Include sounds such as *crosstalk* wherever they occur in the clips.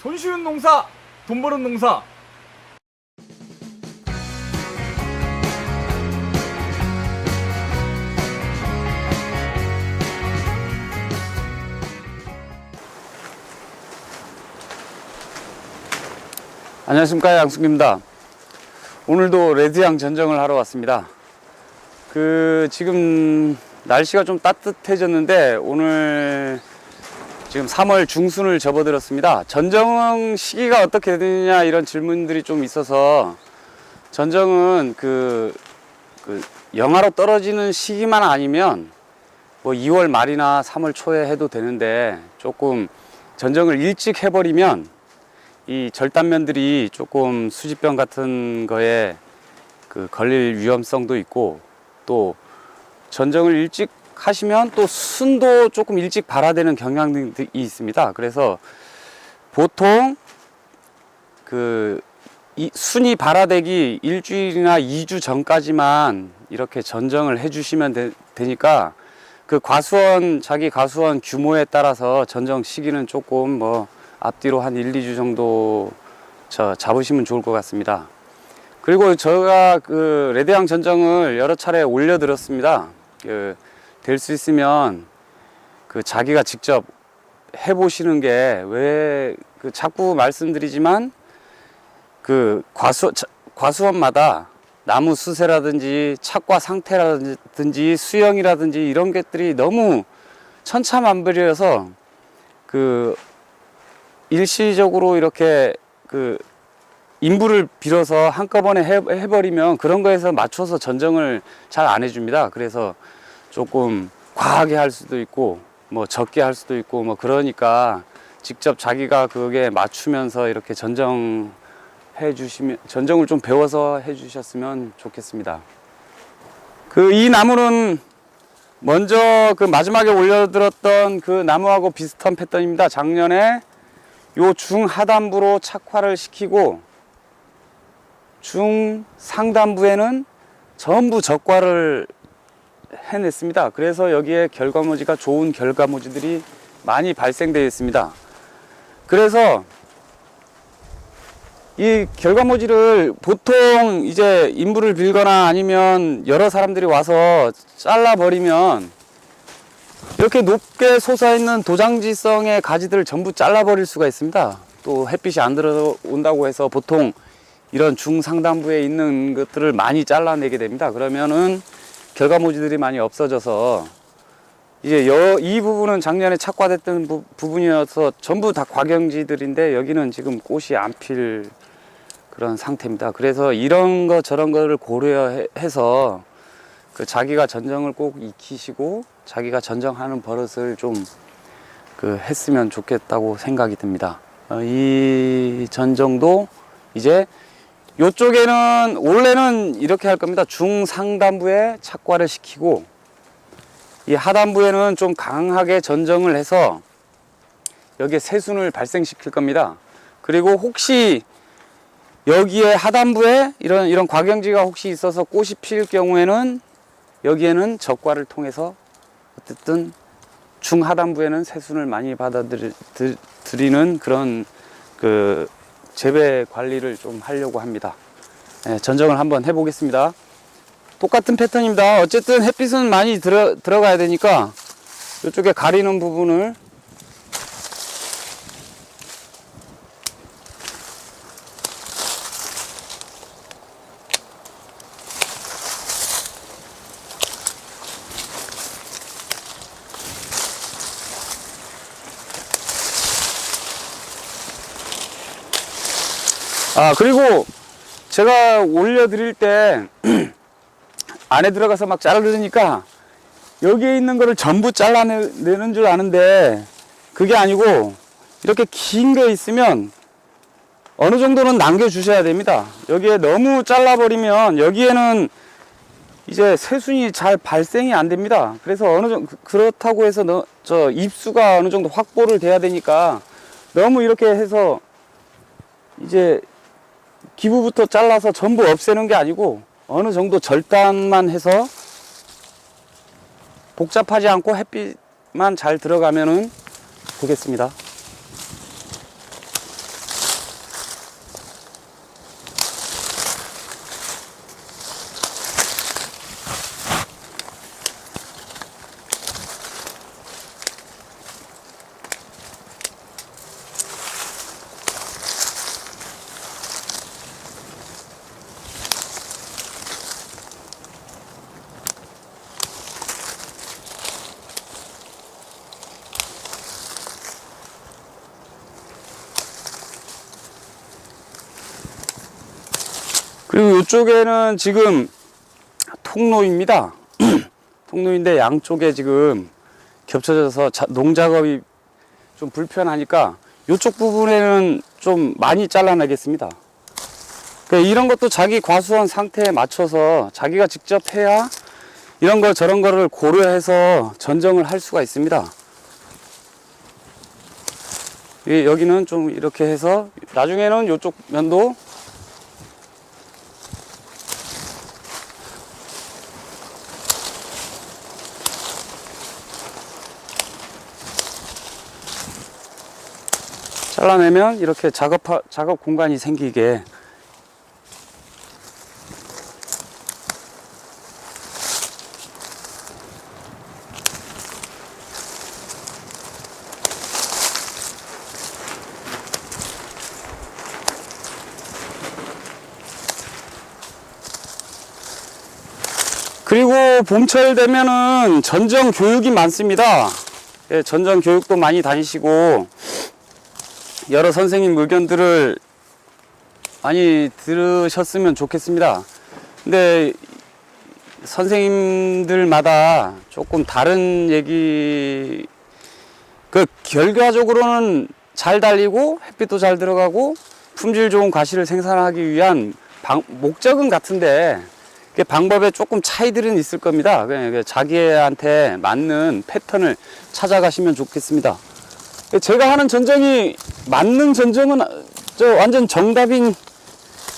손쉬운 농사, 돈 버는 농사. 안녕하십니까 양숙입니다. 오늘도 레드양 전정을 하러 왔습니다. 그 지금 날씨가 좀 따뜻해졌는데 오늘 지금 3월 중순을 접어들었습니다. 전정 시기가 어떻게 되느냐 이런 질문들이 좀 있어서 전정은 그, 그 영하로 떨어지는 시기만 아니면 뭐 2월 말이나 3월 초에 해도 되는데 조금 전정을 일찍 해버리면 이 절단면들이 조금 수지병 같은 거에 그 걸릴 위험성도 있고 또 전정을 일찍 하시면 또 순도 조금 일찍 발화되는 경향이 있습니다. 그래서 보통 그이 순이 발화되기 일주일이나 2주 전까지만 이렇게 전정을 해주시면 되, 되니까 그 과수원 자기 과수원 규모에 따라서 전정 시기는 조금 뭐 앞뒤로 한 1, 2주 정도 저 잡으시면 좋을 것 같습니다. 그리고 저가 그 레드양 전정을 여러 차례 올려드렸습니다. 그 될 수 있으면 그 자기가 직접 해보시는 게 왜 그 자꾸 말씀드리지만 그 과수 자- 과수원마다 나무 수세라든지 착과 상태라든지 수영이라든지 이런 것들이 너무 천차만별이어서 그 일시적으로 이렇게 그 인부를 빌어서 한꺼번에 해, 해버리면 그런 거에서 맞춰서 전정을 잘 안 해줍니다. 그래서 조금 과하게 할 수도 있고 뭐 적게 할 수도 있고 뭐 그러니까 직접 자기가 그게 맞추면서 이렇게 전정 해 주시면 전정을 좀 배워서 해 주셨으면 좋겠습니다. 그 이 나무는 먼저 그 마지막에 올려들었던 그 나무하고 비슷한 패턴입니다. 작년에 요 중하단부로 착화를 시키고 중상단부에는 전부 적과를 해냈습니다. 그래서 여기에 결과모지가 좋은 결과모지들이 많이 발생되어 있습니다. 그래서 이 결과모지를 보통 이제 인부를 빌거나 아니면 여러 사람들이 와서 잘라버리면 이렇게 높게 솟아있는 도장지성의 가지들을 전부 잘라버릴 수가 있습니다. 또 햇빛이 안 들어온다고 해서 보통 이런 중상단부에 있는 것들을 많이 잘라내게 됩니다. 그러면은 결과모지들이 많이 없어져서 이제 여, 이 부분은 작년에 착과됐던 부, 부분이어서 전부 다 과경지들인데 여기는 지금 꽃이 안 필 그런 상태입니다. 그래서 이런 거 저런 거를 고려해서 그 자기가 전정을 꼭 익히시고 자기가 전정하는 버릇을 좀 그 했으면 좋겠다고 생각이 듭니다. 어, 이 전정도 이제 요쪽에는 원래는 이렇게 할 겁니다. 중상단부에 착과를 시키고 이 하단부에는 좀 강하게 전정을 해서 여기에 새순을 발생시킬 겁니다. 그리고 혹시 여기에 하단부에 이런 이런 과경지가 혹시 있어서 꽃이 필 경우에는 여기에는 적과를 통해서 어쨌든 중하단부에는 새순을 많이 받아들이는 그런 그 재배 관리를 좀 하려고 합니다. 네, 전정을 한번 해보겠습니다. 똑같은 패턴입니다. 어쨌든 햇빛은 많이 들어, 들어가야 되니까 이쪽에 가리는 부분을 아 그리고 제가 올려드릴 때 *clears throat* 안에 들어가서 막 자르려니까 여기에 있는 거를 전부 잘라내는 줄 아는데 그게 아니고 이렇게 긴거 있으면 어느 정도는 남겨주셔야 됩니다. 여기에 너무 잘라버리면 여기에는 이제 새순이 잘 발생이 안 됩니다. 그래서 어느 정도 그렇다고 해서 너, 저 입수가 어느 정도 확보를 돼야 되니까 너무 이렇게 해서 이제 기부부터 잘라서 전부 없애는 게 아니고 어느 정도 절단만 해서 복잡하지 않고 햇빛만 잘 들어가면은 되겠습니다. 그리고 이쪽에는 지금 통로입니다. *clears throat* 통로인데 양쪽에 지금 겹쳐져서 자- 농작업이 좀 불편하니까 이쪽 부분에는 좀 많이 잘라내겠습니다. 그러니까 이런 것도 자기 과수원 상태에 맞춰서 자기가 직접 해야 이런 거 저런 거를 고려해서 전정을 할 수가 있습니다. 이- 여기는 좀 이렇게 해서 나중에는 이쪽 면도 잘라내면 이렇게 작업 작업 공간이 생기게 그리고 봄철 되면은 전정 교육이 많습니다. 예, 전정 교육도 많이 다니시고 여러 선생님 의견들을 많이 들으셨으면 좋겠습니다. 근데 선생님들마다 조금 다른 얘기, 그 결과적으로는 잘 달리고 햇빛도 잘 들어가고 품질 좋은 과실을 생산하기 위한 방- 목적은 같은데 그 방법에 조금 차이들은 있을 겁니다. 그 자기한테 맞는 패턴을 찾아가시면 좋겠습니다. 제가 하는 전정이 맞는 전정은 저 완전 정답인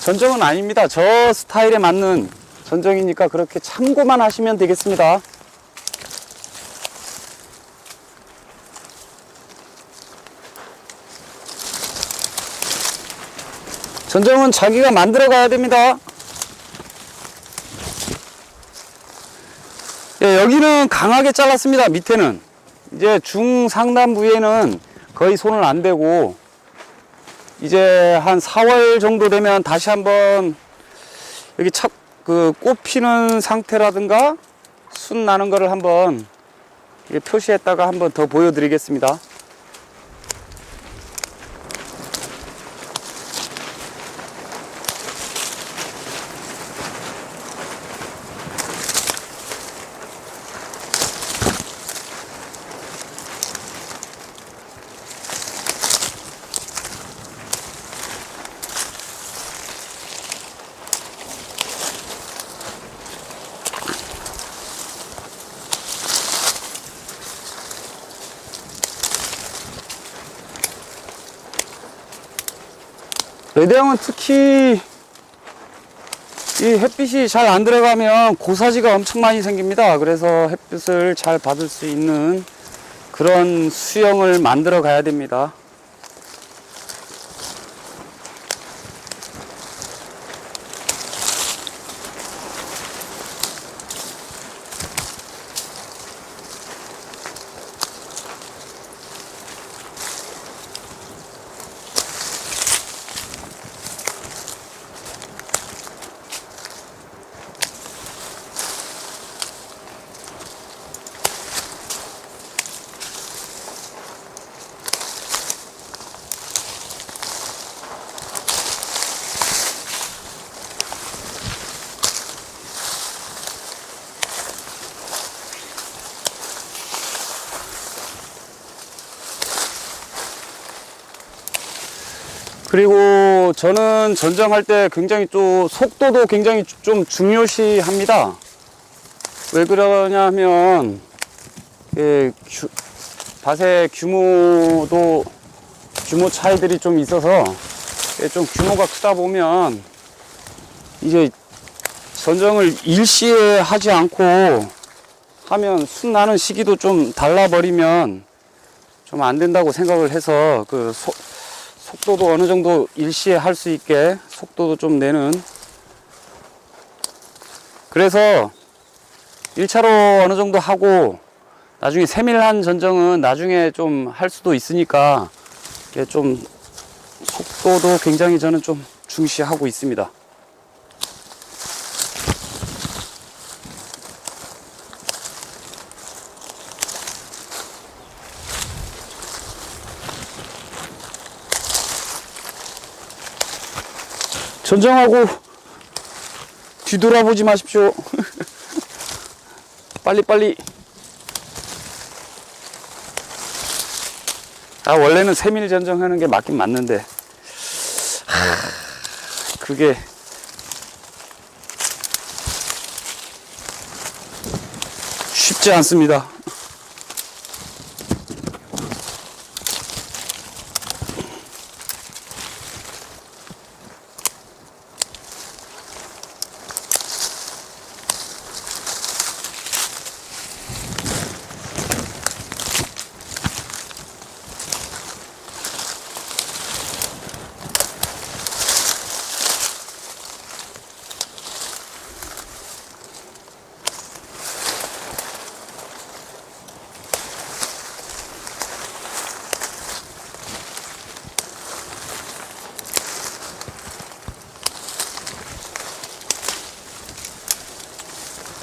전정은 아닙니다. 저 스타일에 맞는 전정이니까 그렇게 참고만 하시면 되겠습니다. 전정은 자기가 만들어 가야 됩니다. 예, 여기는 강하게 잘랐습니다. 밑에는. 이제 중상단 부위에는 거의 손을 안 대고 이제 한 4월 정도 되면 다시 한번 여기 차, 그 꽃 피는 상태라든가 순 나는 거를 한번 표시했다가 한번 더 보여드리겠습니다. 레드향은 특히 이 햇빛이 잘 안 들어가면 고사지가 엄청 많이 생깁니다. 그래서 햇빛을 잘 받을 수 있는 그런 수영을 만들어 가야 됩니다. 그리고 저는 전정할 때 굉장히 또 속도도 굉장히 좀 중요시 합니다. 왜 그러냐 하면, 예, 규, 밭의 규모도, 규모 차이들이 좀 있어서, 예, 좀 규모가 크다 보면, 이제 전정을 일시에 하지 않고 하면 순 나는 시기도 좀 달라버리면 좀 안 된다고 생각을 해서 그 속, 속도도 어느 정도 일시에 할 수 있게 속도도 좀 내는 그래서 1차로 어느 정도 하고 나중에 세밀한 전정은 나중에 좀 할 수도 있으니까 좀 속도도 굉장히 저는 좀 중시하고 있습니다. 전정하고 뒤돌아보지 마십시오. *laughs* 빨리 빨리. 아 원래는 세밀 전정하는 게 맞긴 맞는데 하, 그게 쉽지 않습니다.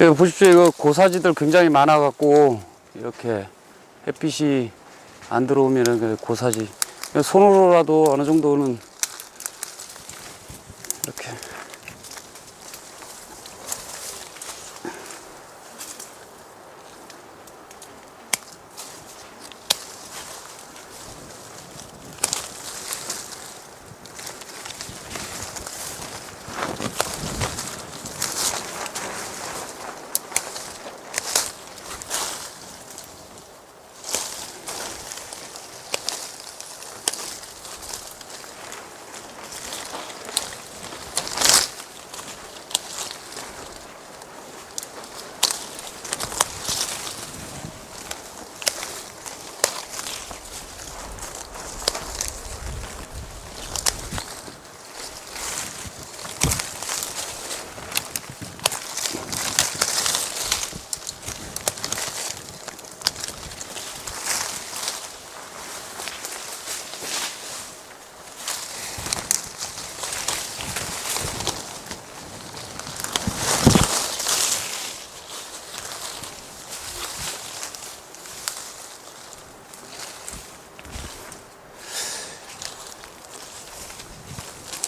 여기 보십시오. 이거 고사지들 굉장히 많아갖고, 이렇게 햇빛이 안 들어오면은 그 고사지. 손으로라도 어느 정도는 이렇게.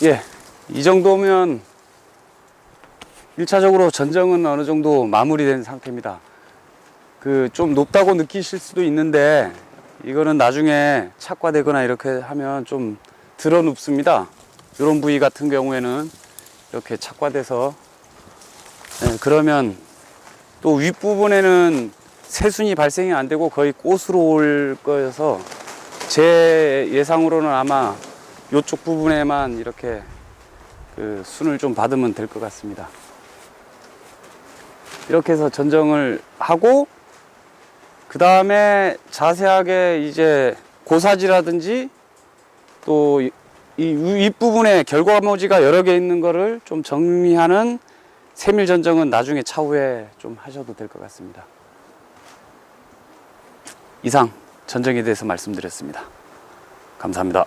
예, 이 정도면 1차적으로 전정은 어느 정도 마무리된 상태입니다. 그 좀 높다고 느끼실 수도 있는데 이거는 나중에 착화되거나 이렇게 하면 좀 들어 눕습니다. 이런 부위 같은 경우에는 이렇게 착화돼서 예, 그러면 또 윗부분에는 새순이 발생이 안 되고 거의 꽃으로 올 거여서 제 예상으로는 아마 이쪽 부분에만 이렇게 그 순을 좀 받으면 될 것 같습니다. 이렇게 해서 전정을 하고 그 다음에 자세하게 이제 고사지라든지 또 이 윗부분에 결과모지가 여러 개 있는 거를 좀 정리하는 세밀 전정은 나중에 차후에 좀 하셔도 될 것 같습니다. 이상 전정에 대해서 말씀드렸습니다. 감사합니다.